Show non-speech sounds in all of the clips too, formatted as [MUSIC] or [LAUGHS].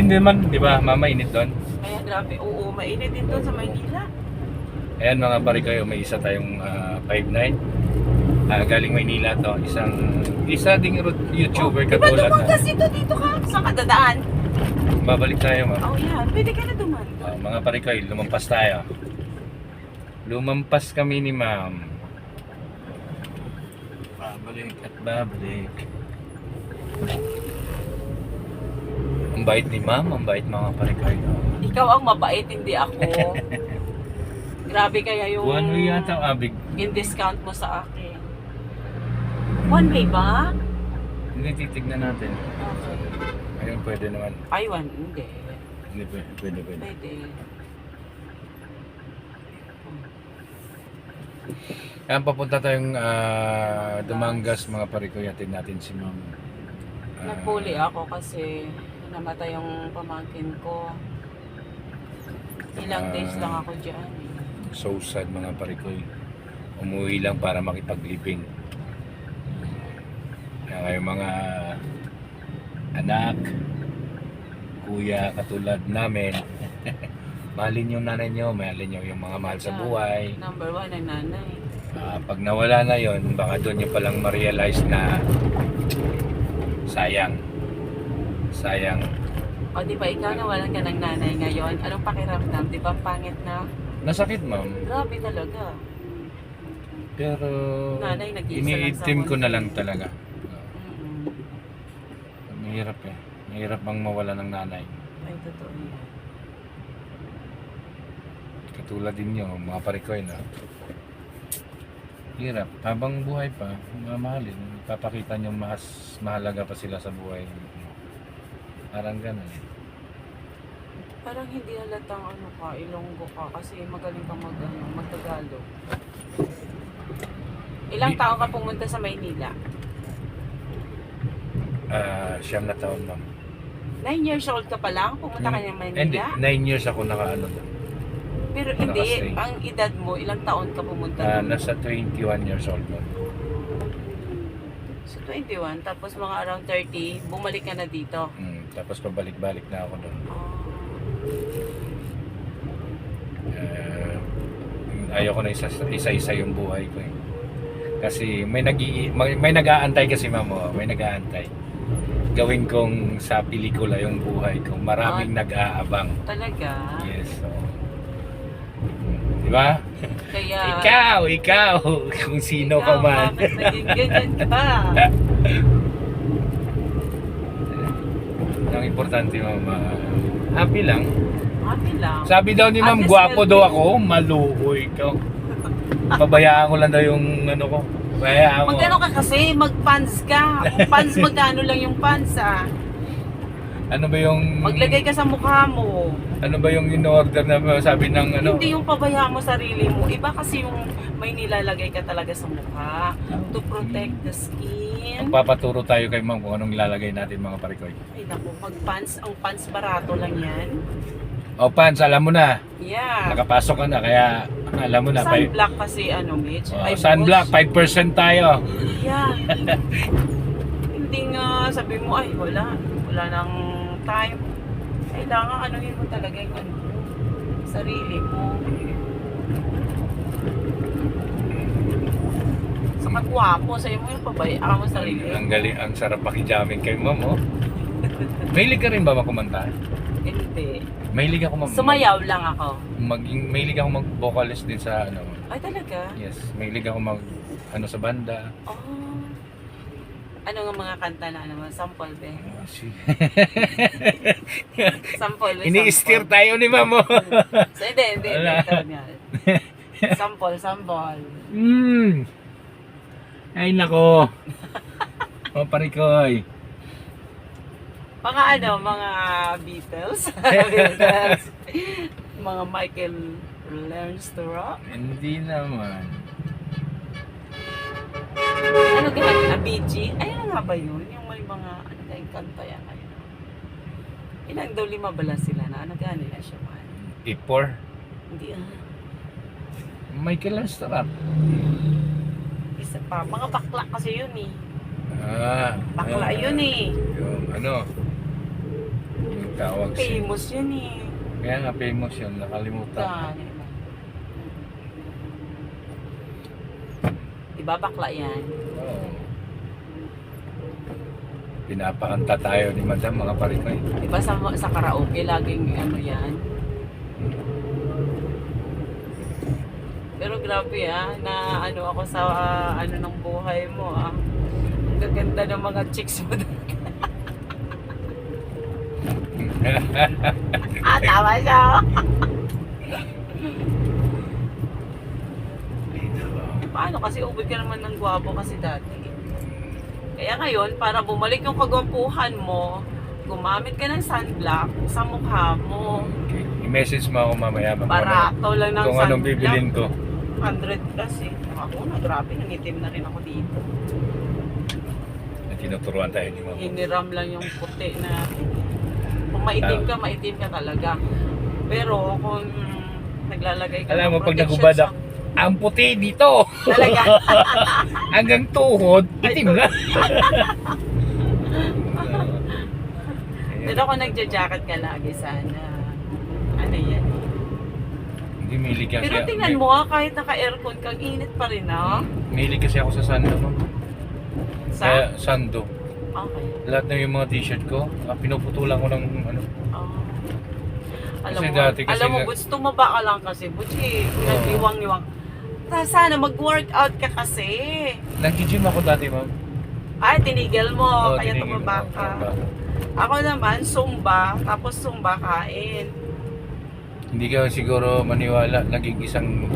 din naman, di ba? Mama, init doon. Kaya grabe, oo, mainit din doon sa Maynila. Ayan mga pare kayo, may isa tayong ah, 5'9". Ah, galing Maynila to, isang isa ding ru- YouTuber Diba katulad na. ito dito ka? Saan ka dadaan? Babalik tayo, ma'am. Oh yan, pwede ka na duman. Ah, mga pare kayo, lumampas tayo. Lumampas kami ni ma'am. Babalik at babalik. Ang bait ni ma'am, ang bait mga pare kayo. Ikaw ang mabait, hindi ako. [LAUGHS] grabe kaya yung One way yata, ah, big. in discount mo sa akin. One way ba? Hindi, titignan natin. Okay. Ayun, pwede naman. Ay, one, hindi. Hindi, pwede, pwede. pwede. Pwede. Ayan, papunta tayong ah, Dumangas, mga pare ko. Yatin natin si ma'am. Ah, Nagpuli ako kasi namatay yung pamangkin ko. Ilang Ah. days lang ako dyan. eh. so sad mga pare ko. Umuwi lang para makipaglibing. Kaya kayo mga anak, kuya, katulad namin. [LAUGHS] mahalin yung nanay nyo, mahalin nyo yung mga mahal sa Yeah. buhay. Number one ang nanay. Ah, pag nawala na yon baka doon nyo palang ma-realize na sayang. Sayang. O di ba ikaw nawalan ka ng nanay ngayon? Anong pakiramdam? Di ba pangit na? Nasakit ma'am. Grabe talaga. Pero Nanay, nag-iisa lang sa iniitim ko mundo. na lang talaga. Mm-mm. Mahirap eh. Mahirap bang mawala ng nanay. Ay, totoo yan. Katulad din nyo, mga parikoy na. Hirap. Habang buhay pa, mamahalin. Papakita nyo mas mahalaga pa sila sa buhay. Parang ganun eh. Parang hindi halatang ano ka, ilonggo ka kasi magaling kang mag, ano, magtagalog. Ilang Di- taon ka pumunta sa Maynila? Ah, siyam na taon ma'am. Nine years old ka pa lang? Pumunta ka ng Hindi, Maynila? nine years ako nakaano. Pero hindi, nakastay. ang edad mo, ilang taon ka pumunta Ah, doon? nasa 21 years old ma'am. So 21, tapos mga around 30, bumalik ka na dito. Mm, tapos pabalik-balik na ako doon. Eh, ayoko na isa, isa-isa yung buhay ko eh. Kasi may nag may, may nag-aantay kasi mamo, may nag-aantay. Gawin kong sa pelikula yung buhay ko. Maraming nag-aabang. Talaga? Yes. So, di ba? Kaya... Ikaw, ikaw, kung sino ka Ikaw, man. Bakit naging ganyan ka? [LAUGHS] Importante mama, happy lang. Happy lang. Sabi daw ni ma'am, At least gwapo healthy. daw ako, maluhoy ka. Pabayaan ko lang daw yung ano ko. Pabayaan mo. Magkano ka kasi? Mag-pants ka. Kung pants, [LAUGHS] magkano lang yung pants ah. Ano ba yung Maglagay ka sa mukha mo. ano ba yung in-order na sabi ng ano? Hindi yung pabayaan mo sarili mo. Iba kasi yung may nilalagay ka talaga sa mukha to protect the skin. Magpapaturo tayo kay ma'am kung anong ilalagay natin mga parikoy. Ay naku, mag-pants. Ang pants barato lang yan. O pants, alam mo na. Yeah. Nakapasok ka na kaya alam mo na. Sunblock kasi ano, Mitch. oh, sunblock, bush. 5% tayo. Yeah. [LAUGHS] Hindi nga sabi mo, ay wala. Wala nang time. Kailangan anuhin mo talaga yung ano, sarili mo. Sa magwapo, sa'yo mo yung pabayaan mo sarili. Ang galing, ang sarap pakijamin kay ma'am, oh. Mahilig ka rin ba makumanta? Hindi. Mahilig ako mag... Sumayaw lang ako. Maging, mahilig ako mag-vocalist din sa ano. Ay talaga? Yes, mahilig ako mag... Ano sa banda. Oh. Ano nga mga kanta na ano, sample be? Oh, si- [LAUGHS] Sample be, Ini-steer tayo ni ma'am, oh. [LAUGHS] So, hindi, hindi, hindi. Sample, sample. Mm. Ay, nako. [LAUGHS] O, parikoy. Mga ano, mga Beatles. [LAUGHS] Beatles. mga Michael Learns to Rock. Hindi naman. Ano ganyan? A Bee Gees? Ay, ano nga ba yun? Yung may mga, ano kayong kanta yan ngayon? Ilang daw lima bala sila na ano gano'n nila siya man? Ipor. Hindi ah. Michael Starap. Isa pa. Mga bakla kasi yun eh. Ah. Bakla ah, yun eh. Yung ano? Yung tawag. Famous yun eh. Kaya nga famous yun, nakalimutan. Dami. Diba bakla yan? Oo. Pinapakanta tayo ni Madam mga parikoy. Diba sa, sa karaoke laging ano yan? Pero grabe ah, na ano ako sa ah, ano ng buhay mo ah. Ang gaganda ng mga chicks mo. [LAUGHS] ah, tama siya. Paano kasi ubod ka naman ng gwapo kasi dati. Kaya ngayon, para bumalik yung kagwapuhan mo, gumamit ka ng sunblock sa mukha mo. I-message mo ako mamaya. Barato lang ng Kung anong sunblock. bibilin ko. 100 plus eh. Ako na, grabe, nangitim na rin ako dito. Tinuturuan tayo ni Mama. Hiniram lang yung puti na kung maitim ka, maitim ka talaga. Pero kung naglalagay ka Alam mo, pag nagubad ako, ang puti dito. Talaga. [LAUGHS] Hanggang tuhod, itim na. [LAUGHS] Pero kung nagja-jacket ka lagi sana, ano yan? Hindi, kasi. Pero tingnan mo ah, kahit naka-aircon kang init pa rin ah. Milig kasi ako sa sando, ma'am. Sa? Kaya, sando. Okay. Lahat na yung mga t-shirt ko, ah, pinuputulan ko ng ano. Oh. Alam Kasi mo, dati kasi alam mo, na- Buds, tumaba ka lang kasi, Buds, eh. Nagdiwang-iwang. Ta- Sana mag-workout ka kasi. Nag-gym ako dati, ma'am. Ay, tinigil mo, Oo, kaya tinigil tumaba ko. ka. Ako naman, Zumba, tapos Zumba kain. Hindi ka siguro maniwala, naging isang,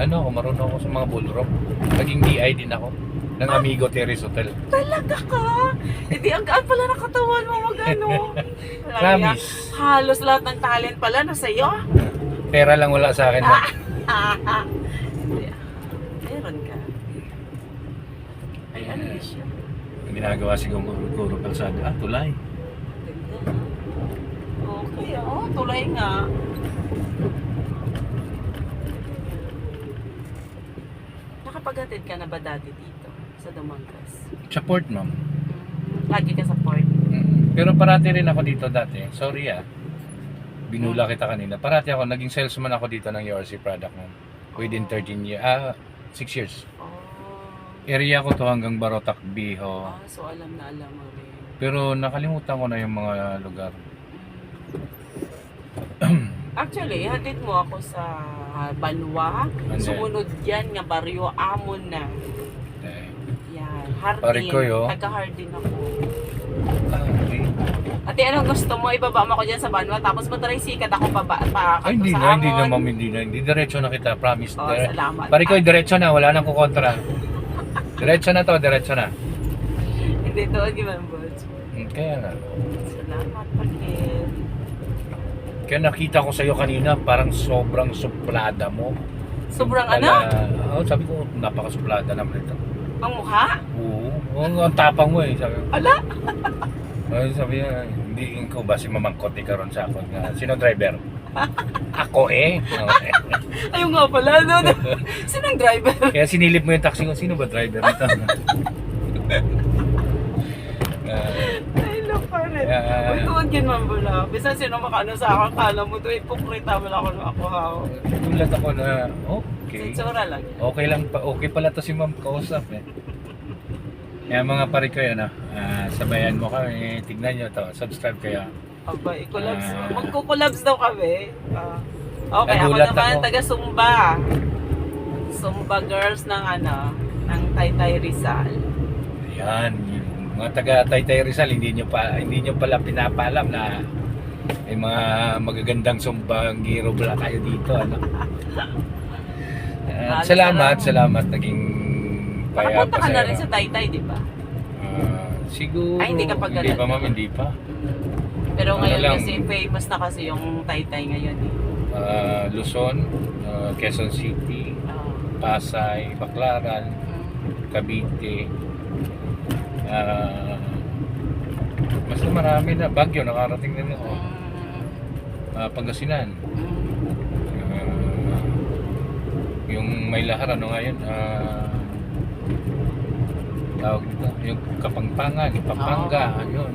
ano ako, marunong ako sa mga ballroom. Naging DI din ako. Ng Amigo Terrace Hotel. Talaga ka? Hindi, ang gaan pala ng katawan mo mag ano. [LAUGHS] Talaga, Promise. Halos lahat ng talent pala na sa'yo. Pera lang wala sa akin. ma'am. Hindi, [LAUGHS] ah. Meron ka. Ay, ano siya? Ang ginagawa siguro Guro Kalsada. Ah, tulay. Okay, oh, tulay nga. Nakapaghatid ka na ba dati dito sa Dumangas? Support, ma'am. Lagi ka sa port. Mm. Pero parati rin ako dito dati. Sorry ah. Binula kita kanina. Parati ako, naging salesman ako dito ng URC product mo. Within 13 years. Ah, 6 years. Oh, Area ko to hanggang Barotac, Biho. ah, so alam na alam mo rin. Pero nakalimutan ko na yung mga lugar. Actually, hatid mo ako sa Banwa. Ano? Sumunod yan nga baryo Amon na. Eh, Yan, Hardin. Pare ko, yo. Taga Hardin ako. Ah, okay. Ate, anong gusto mo? Ibaba mo ako dyan sa Banwa, tapos matricycle ako pa, pa, pa Ay, hindi na, hindi na, ma'am, hindi na. Hindi, diretso na kita, promise. Oh, Dire- salamat. Pare ko, diretso na, wala nang kukontra. Diretso na to, diretso na. [LAUGHS] Hindi, doon yung Buds. Hmm, Kaya nga. Salamat. Kaya nakita ko sa'yo kanina, parang sobrang suplada mo. Sobrang ano? Oo, sabi ko, napakasuplada naman ito. Ang mukha? Oo, oo, ang tapang mo eh. Sabi ko, Ala? Ay, sabi niya, hindi ko ba si mamangkot ni karon sa ako nga. Sino driver? ako eh. Okay. [LAUGHS] Ayun nga pala, no? [LAUGHS] no. Sino ang driver? Kaya sinilip mo yung taxi ko, sino ba driver nito? [LAUGHS] Ah, rin. Yeah. Uy, tuwag yun man bula. Bisa sino makaano sa akin, kala mo to, ipokrita mo lang ako ako ha. Gulat ako na, okay. Sitsura lang. Okay lang pa, okay pala to si ma'am kausap eh. Kaya mga pare ko yan, ah, ah, sabayan mo kami, tignan nyo to, subscribe kayo. Abay, collabs. Ah. Magko-collabs daw kami. Ah. okay, ako naman, ako. taga Sumba. Sumba girls ng ano, ng Taytay Rizal. Yan, yung mga taga Taytay Rizal, hindi nyo, pa, hindi nyo pala pinapaalam na may mga magagandang sumbang giro pala kayo dito. Ano? Halos salamat, alam. salamat. Naging paya Nakapunta ka na rin sa Taytay, di ba? Ah, siguro. Ay, hindi ka pa Hindi pa ma'am, hindi pa. Pero Ano ngayon lang. kasi famous na kasi yung Taytay ngayon eh. Ah, Luzon, ah, Quezon City. Pasay, Baclaran, Mm. Cavite. Ah, basta marami na. Bagyo, nakarating din ako. Ah, Pangasinan. Ah, yung may lahar, ano nga yun? Ah, tawag dito, yung Kapampangan, yung Pampanga, Oo. yun.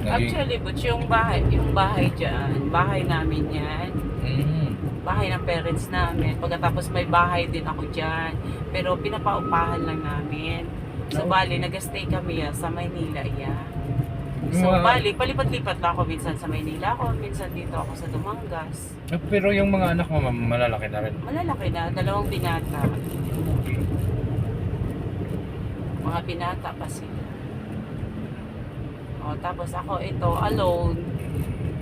Naging, Actually, Butch, yung bahay, yung bahay dyan, bahay namin yan. mm, Bahay ng parents namin. Pagkatapos may bahay din ako dyan. Pero pinapaupahan lang namin. So, bali, nag-stay kami ah, sa Maynila, yeah. So, Mga- bali, palipat-lipat lang ako. Minsan sa Maynila ako, minsan dito ako sa Dumangas. pero yung mga anak mo, ma'am, malalaki na rin. Malalaki na, dalawang binata. Mga binata pa sila. O, tapos ako ito, alone.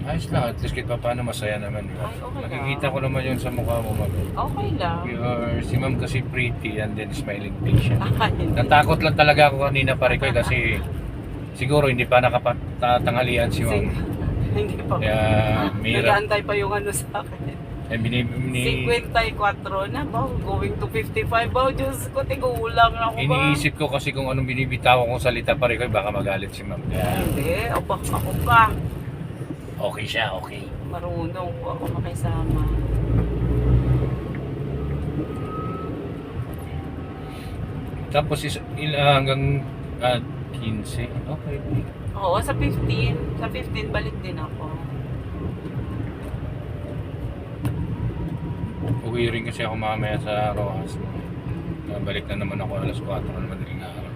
Ayos lang, at least kahit pa paano masaya naman. di ba? Ay, okay lang. Nakikita ko naman yun sa mukha mo, ma'am. Okay lang. You're, si ma'am kasi pretty and then smiling face siya. Ah, hindi. Natakot lang talaga ako kanina pare ko kasi siguro hindi pa nakapatanghalian si ma'am. [LAUGHS] hindi pa. Kaya mira. Nag-aantay pa yung ano sa akin. Eh, bini, bini, 54 na ba? Going to 55 ba? Diyos ko, tigulang ako ba? iniisip ko kasi kung anong binibitaw kong salita pare ko, baka magalit si ma'am. Kaya Hindi, ako, ako pa. Okay siya, okay. Marunong po ako makisama. Tapos is, il, ah, hanggang ah, 15. Okay. Oo, sa 15. Sa 15, balik din ako. Uwi rin kasi ako mamaya sa Rojas. Ah, Balik na naman ako alas 4 ng madaling araw.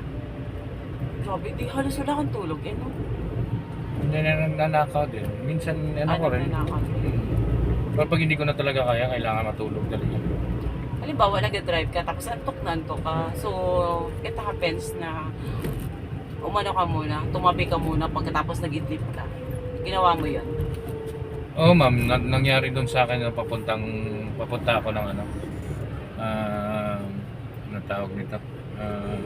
Grabe, di halos wala kang tulog. Eh, no? Hindi na nanakaw din. Minsan ano ko rin. Hmm. Pero pag hindi ko na talaga kaya, kailangan matulog talaga. Halimbawa, nag-drive ka, tapos antok na antok ka. So, it happens na umano ka muna, tumabi ka muna pagkatapos nag-idlip ka. Ginawa mo yun. Oo ma'am, na- nangyari doon sa akin na papuntang, papunta ako ng ano, ah, ano tawag nito? Ah,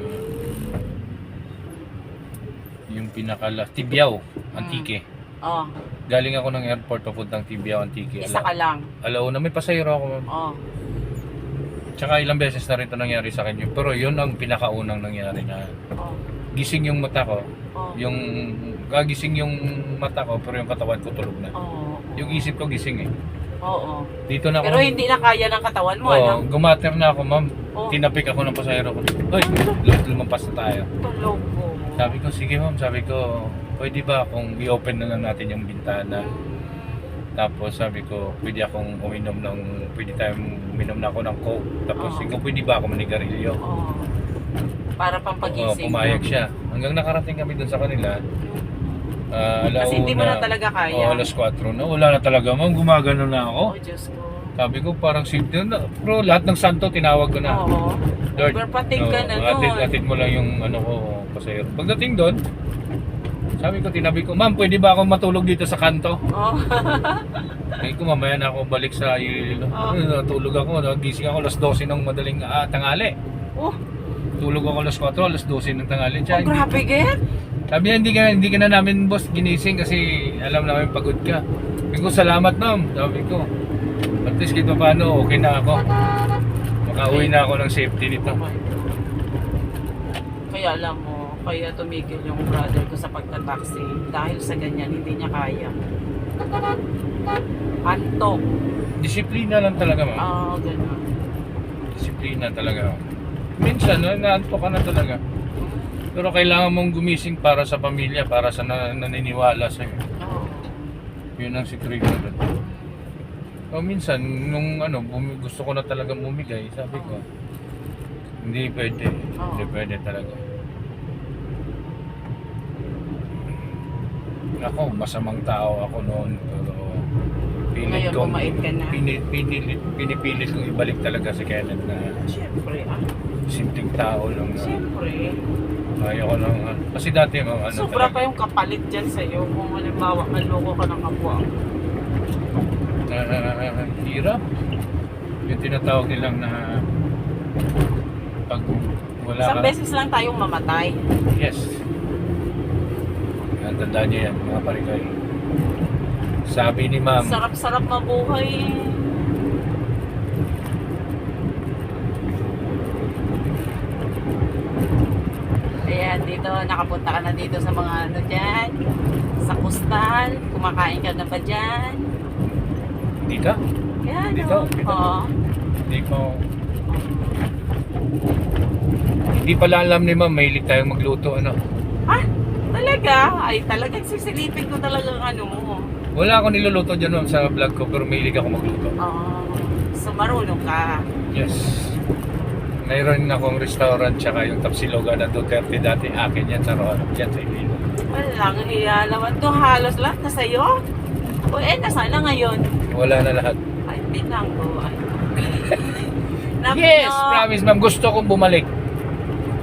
yung pinakala, Tibiao, Antique. Oh, Galing ako ng airport papuntang Tibiao, Antique. isa ka lang. Alauna, may pasayro ako ma'am. Oh, Tsaka ilang beses na rin ito nangyari sa akin yun. Pero yun ang pinakaunang nangyari na oh, gising yung mata ko. oh. Yung gagising yung mata ko pero yung katawan ko tulog na. Oo. Yung isip ko gising eh. Oo. Dito na ako. Pero hindi na kaya ng katawan mo, Oo, ano? gumater na ako, ma'am. Oo. Tinapik ako ng pasahero ko. Hoy, lum- lumampas na tayo. Tulog ko. Sabi ko, sige ma'am, sabi ko, pwede ba kung i-open na lang natin yung bintana? Tapos sabi ko, pwede akong uminom ng, pwede tayong uminom na ako ng coke. Tapos Oo. ikaw, pwede ba ako manigarilyo? Oo. Para Oo, pampagising. pumayag siya. Hanggang nakarating kami dun sa kanila. Uh, Kasi hindi mo na talaga kaya. Oo, alas 4 na. Wala na talaga, ma'am. Gumagano na ako. Oh, Diyos ko. Sabi ko, parang simple na. Pero lahat ng santo, tinawag ko na. Oo. Lord, Overpating ka na atid, nun. atid mo lang yung ano ko, pasahero. Pagdating doon, sabi ko, tinabi ko, ma'am, pwede ba ako matulog dito sa kanto? Oh. [LAUGHS] Ay ko, mamaya na ako balik sa Iloilo. Oo. [LAUGHS] Natulog ako, nagising ako alas 12 ng madaling ah, tangali. oh, Tulog ako alas 4, alas 12 ng tangali. Tsaka, oh, grabe, Get. Sabi niya, hindi ka, hindi ka na namin boss ginising kasi alam namin pagod ka. Sabi ko, salamat ma'am. Sabi ko, at least kahit pa paano, okay na ako. Makauwi na ako ng safety nito. Kaya alam mo, kaya tumigil yung brother ko sa pagtataksi dahil sa ganyan, hindi niya kaya. Antok. Disiplina lang talaga ma'am. Ah, ganun. Disiplina talaga. Minsan, no, naanto ka na talaga. Pero kailangan mong gumising para sa pamilya, para sa na, naniniwala sa'yo. Oo. Yun ang sikreto doon. O minsan, nung ano, bumi, gusto ko na talaga bumigay, sabi ko, hindi pwede. Hindi pwede talaga. Ako, masamang tao ako noon, pero pilit Ngayon, kong, bumait ka na. pinipilit, kong ibalik talaga si Kenneth na Siyempre, ah. simpleng tao lang na Siyempre. kaya ko lang, ano. kasi dati, mga ano Sobra pa talaga, yung kapalit dyan sa'yo kung halimbawa manloko ka ng kapwa. na hirap. Yung tinatawag nilang na pag wala Isang ka, beses lang tayong mamatay. yes. Ang tandaan niyo yan, mga parikay. Sabi ni ma'am, Sarap-sarap mabuhay. Ayan, dito, nakapunta ka na dito sa mga ano dyan. Sa kustal, kumakain ka na ba dyan? hindi ka? Yan, Dito, oh. dito. Oo. Hindi ko, Hindi pala alam ni ma'am, mahilig tayong magluto, ano. Ha? Talaga? Ay, talagang sisilipin ko talagang ano mo. Wala akong niluluto dyan ma'am sa vlog ko, pero mahilig ako magluto. Oo. so, marunong ka. Yes. Mayroon akong restaurant tsaka yung Tapsiloga na Duterte dati. Akin yan sa Roanoke yan sa Iloilo. Walang hiya naman to. Halos lahat na sa'yo. O eh, nasaan na ngayon? Wala na lahat. Ay, pinanggo. Ay. [LAUGHS] Yes, promise ma'am. Gusto kong bumalik.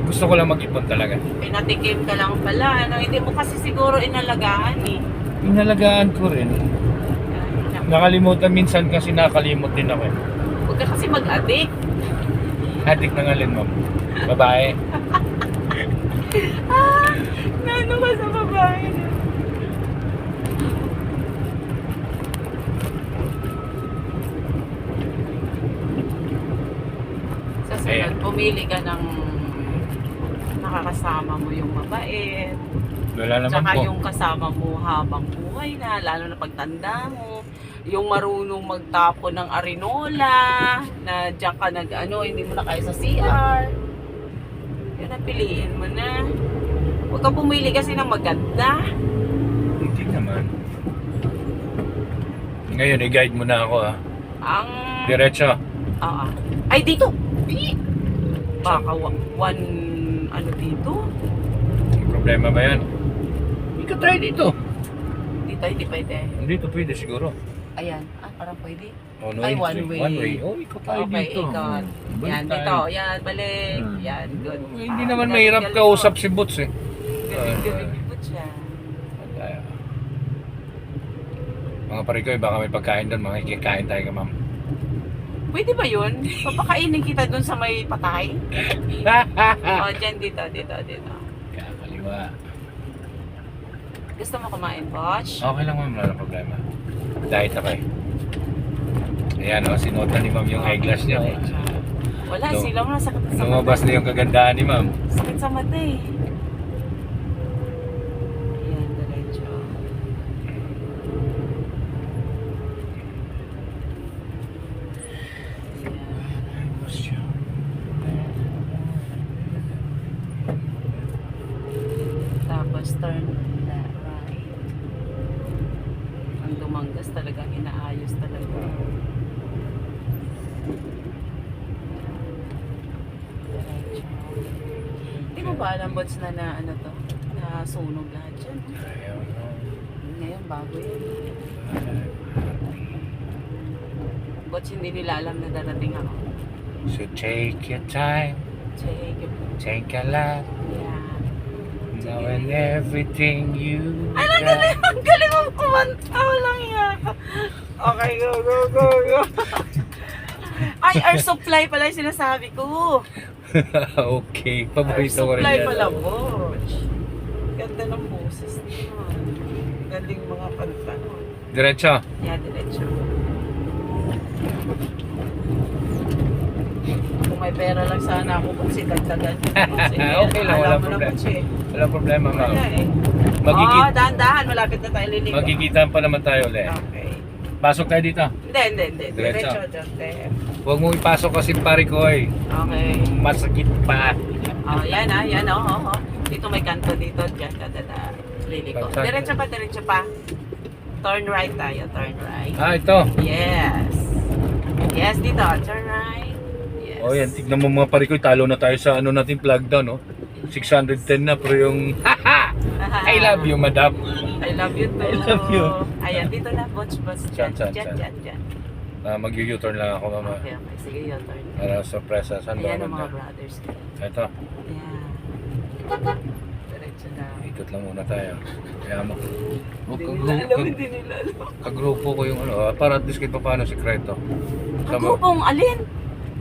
Gusto ko lang mag-ipon talaga. Pinatikim ka lang pala. Ano, hindi mo kasi siguro inalagaan eh. Inalagaan ko rin. Nakalimutan minsan kasi nakalimot din ako. eh. Huwag ka kasi mag-addict. Adik ng alin ma'am. Babae. [LAUGHS] Ah, nano ka sa babae na. Sa sunod, pumili ka ng nakakasama mo yung mabait. Wala naman Tsaka po. yung kasama mo habang buhay na, lalo na pagtanda mo. Yung marunong magtapo ng arinola, na diyan ka nag, ano, hindi mo na kaya sa CR. Yun ang piliin mo na. Huwag kang pumili kasi ng maganda. Hindi naman. Ngayon, i-guide mo na ako ha. Ang... Diretso. Ah, ah. ay, dito! Di! Baka one, ano dito? May problema ba yan? Ikaw tayo dito. Dito, hindi pwede. Dito pwede siguro. Ayan. Ah, parang pwede. Oh, no Ay, one way. One way. Oh, ikaw tayo okay, dito. ikot. Balik Yan, tayo. dito. Yan, balik. Hmm. Yan, good. Eh, Hindi Ah, naman galing, mahirap galing kausap si Boots eh. Galing-galing mo siya. Tayo. Mga pare ko, eh, baka may pagkain doon. Mga kikain tayo ka, ma'am. Pwede ba yun? Papakainin kita dun sa may patay? [LAUGHS] o, dyan, dito, dito, dito. Kaya kaliwa. Gusto mo kumain, Bosh? Okay lang, ma'am. Wala problema. Diet ako eh. Ayan, oh, sinuot na ni ma'am yung eyeglass niya. oh. Wala, Lum- sila mo na sakit sa Lumabas mata. na yung kagandahan ni ma'am. Sakit sa mata eh. Yan, diretso. Yan. Tapos turn left, right. Ang dumanggas talagang inaayos talaga. Diretso. Alam, Bots, na, na ano to? Na sunog lahat dyan. Ayaw na. Ngayon, bago yun. Bots, hindi nila alam na darating ako. So take your time, Check it. take a lot, Yeah. knowing everything you Ay, ang galing! Ang galing mo kumanta! Walang iya ka. Okay, go, go, go, go. [LAUGHS] Ay, air supply pala yung sinasabi ko. [LAUGHS] okay, paborito ko rin supply yan. pala, Bots. Ganda ng boses niya. Galing mga kanta nun. Diretso. Yeah, diretso. Kung may pera lang sana ako kung si dagdagan. [LAUGHS] Okay lang, wala problema. Wala problema, ma'am. Wala eh. Magkikita, Oo, dahan-dahan. Malapit na tayo liliko. magkikita pa naman tayo ulit. Okay. Pasok tayo dito. Hindi, hindi, hindi. Diretso. Diretso, Dante. Huwag mo ipasok kasi pare ko eh. Okay. Masakit pa. Oh, yan ah, yan oh, oh, oh. Dito may kanto dito, diyan ka dada. Liliko. Saan? Diretso pa, diretso pa. Turn right tayo, turn right. Ah, ito. Yes. Yes, dito. Turn right. Yes. Oh, yan. Tignan mo mga pare ko. Talo na tayo sa ano natin plug down, no? 610 na pero yung! [LAUGHS] [LAUGHS] I love you, madam. I love you too. I love you. Ayan, dito na, bots, bots. Diyan, Saan, saan, diyan, saan? diyan, diyan. Ah, mag-u-turn lang ako, mama. Okay, okay. Sige, your turn. Para sorpresa. Saan ba Ayan ang mga brothers. Ito. Ayan. Diretso na. Ikot lang muna tayo. Kaya mo. Hindi nila alam, hindi nila alam. kagrupo ko yung ano. ah, Para at least kahit pa paano sikreto. Kagrupong alin?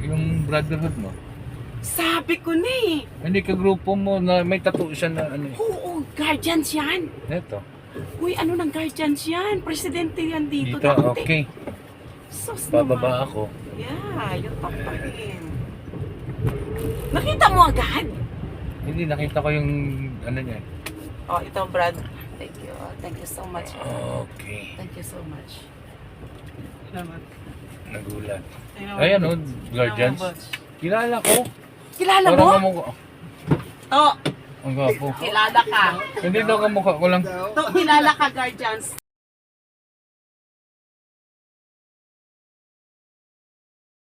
yung brotherhood mo. Sabi ko na eh. Hindi kagrupo mo na may tattoo siya na ano eh. Oo, guardians yan. Ito. Uy, ano ng guardians yan? Presidente yan dito. Dito, dati. okay. Sus Bababa naman. ako. Yeah, yung top pa rin. Nakita mo agad? Hindi, nakita ko yung ano niya. eh. Oh, ito Brad. Thank you. Thank you so much. Okay. Thank you so much. Naman. Nagulat. Ayan oh, Guardians. Kilala ko. Kilala Parang mo? kamukha- To, Ang gwapo. kilala ka. Hindi daw kamukha ko lang. To, kilala ka, guardians.